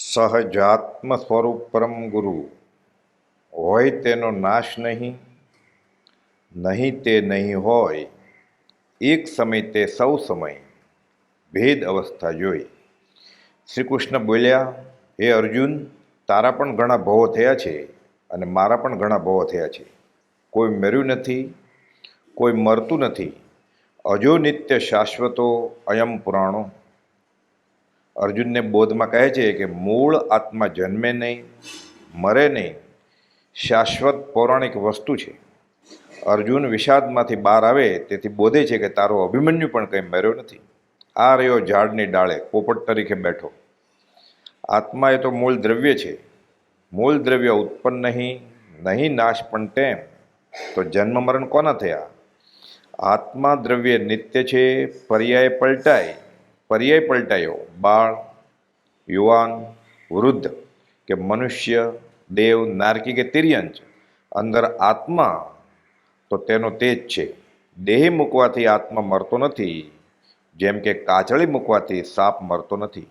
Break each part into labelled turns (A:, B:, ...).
A: સહજાત્મ સ્વરૂપ પરમ ગુરુ. હોય તેનો નાશ નહીં નહીં તે નહીં હોય. એક સમય તે સૌ સમય ભેદ અવસ્થા જોઈ. શ્રી કૃષ્ણ બોલ્યા, હે અર્જુન, તારા પણ ઘણા ભવો થયા છે અને મારા પણ ઘણા ભવો થયા છે. કોઈ મર્યું નથી, કોઈ મરતું નથી. અજો નિત્ય શાશ્વતો અયમ પુરાણો. અર્જુનને બોધમાં કહે છે કે મૂળ આત્મા જન્મે નહીં, મરે નહીં, શાશ્વત પૌરાણિક વસ્તુ છે. અર્જુન વિષાદમાંથી બહાર આવે તેથી બોધે છે કે તારો અભિમન્યુ પણ કંઈ મર્યો નથી. આ રહ્યો ઝાડની ડાળે, પોપટ તરીકે બેઠો. આત્મા એ તો મૂળ દ્રવ્ય છે. મૂળ દ્રવ્ય ઉત્પન્ન નહીં નહીં નાશ પણ તેમ. તો જન્મ મરણ કોના થયા? આત્મા દ્રવ્ય નિત્ય છે, પર્યાય પલટાય. પર્યાય પલટાયો. બાળ, યુવાન, વૃદ્ધ કે મનુષ્ય, દેવ, નારકી કે તિર્યંચ અંદર આત્મા તો તેનો તે જ છે. દેહ મૂકવાથી આત્મા મરતો નથી. જેમ કે કાચળી મૂકવાથી સાપ મરતો નથી.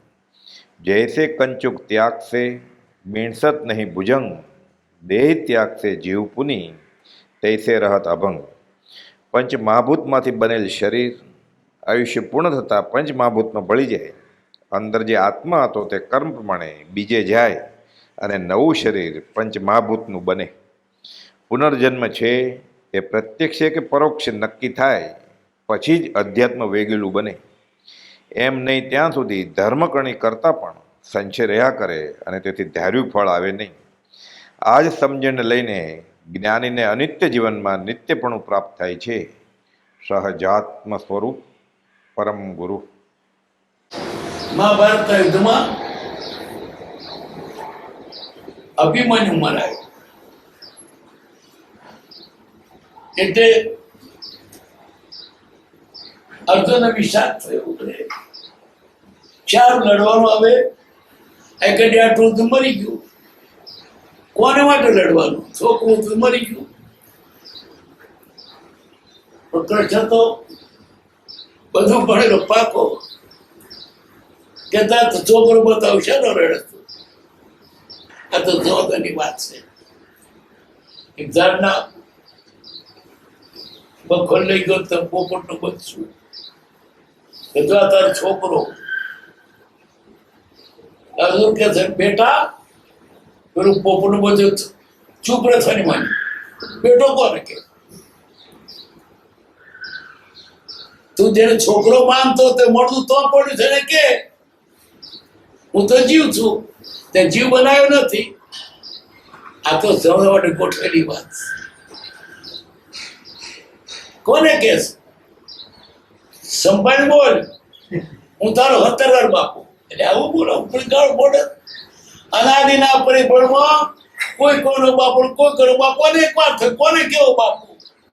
A: જૈસે કંચુક ત્યાગ સે મીણસત નહીં ભુજંગ. દેહ ત્યાગ સે જીવ પુની, તૈસે રહત અભંગ. પંચ મહાભૂતમાંથી બનેલ શરીર આયુષ્ય પૂર્ણ થતાં પંચ મહાભૂતમાં ભળી જાય. અંદર જે આત્મા હતો તે કર્મ પ્રમાણે બીજે જાય અને નવું શરીર પંચ મહાભૂતનું બને. પુનર્જન્મ છે એ પ્રત્યક્ષ કે પરોક્ષ નક્કી થાય, પછી જ અધ્યાત્મ વેગેલું બને. એમ નહીં ત્યાં સુધી ધર્મકરણી કરતાં પણ સંશય રહ્યા કરે અને તેથી ધાર્યું ફળ આવે નહીં. આ જ સમજણને લઈને જ્ઞાનીને અનિત્ય જીવનમાં નિત્યપણું પ્રાપ્ત થાય છે. સહજાત્મ સ્વરૂપ પરમ ગુરુ.
B: મહાભારતના યુદ્ધમાં અભિમન્યુ મરાય. એટલે અર્જુન વિષાદ થયો ચાર લડવાનું આવે, એક આટલું તો મરી ગયું. કોને માટે લડવાનું? છોકરું મરી ગયું. કૃષ્ણ તો બધું ભણેલો પાકો. કે તો છોકરો બતાવશે ને રડતું. આ તો જોગની વાત છે. એક ઝાડના બખોલ લઈ ગયો તો પોપટનું બચશું કે જો તારો છોકરો. અર્જુન કે છે, બેટા, પેલું પોપટનું બધું ચૂપ રહે થવાની માની બેટો કોને કે તું જેને છોકરો માનતો તે મળતું તો પડ્યું છે ને કે? હું તો જીવ છું. તે જીવ બનાવ્યો નથી. આ તો માટે ગોઠવેલી વાત કોને કેસ સંભાળ બોલ. હું તારો હતરવાર બાપુ. એટલે આવું બોલો, ઉપરી ગાળ બોલે. અનાદિના પરિબળમાં કોઈ કોનો બાપુ કોઈ કોનો બાપુ. અને એક થયો કોને કેવો બાપુ?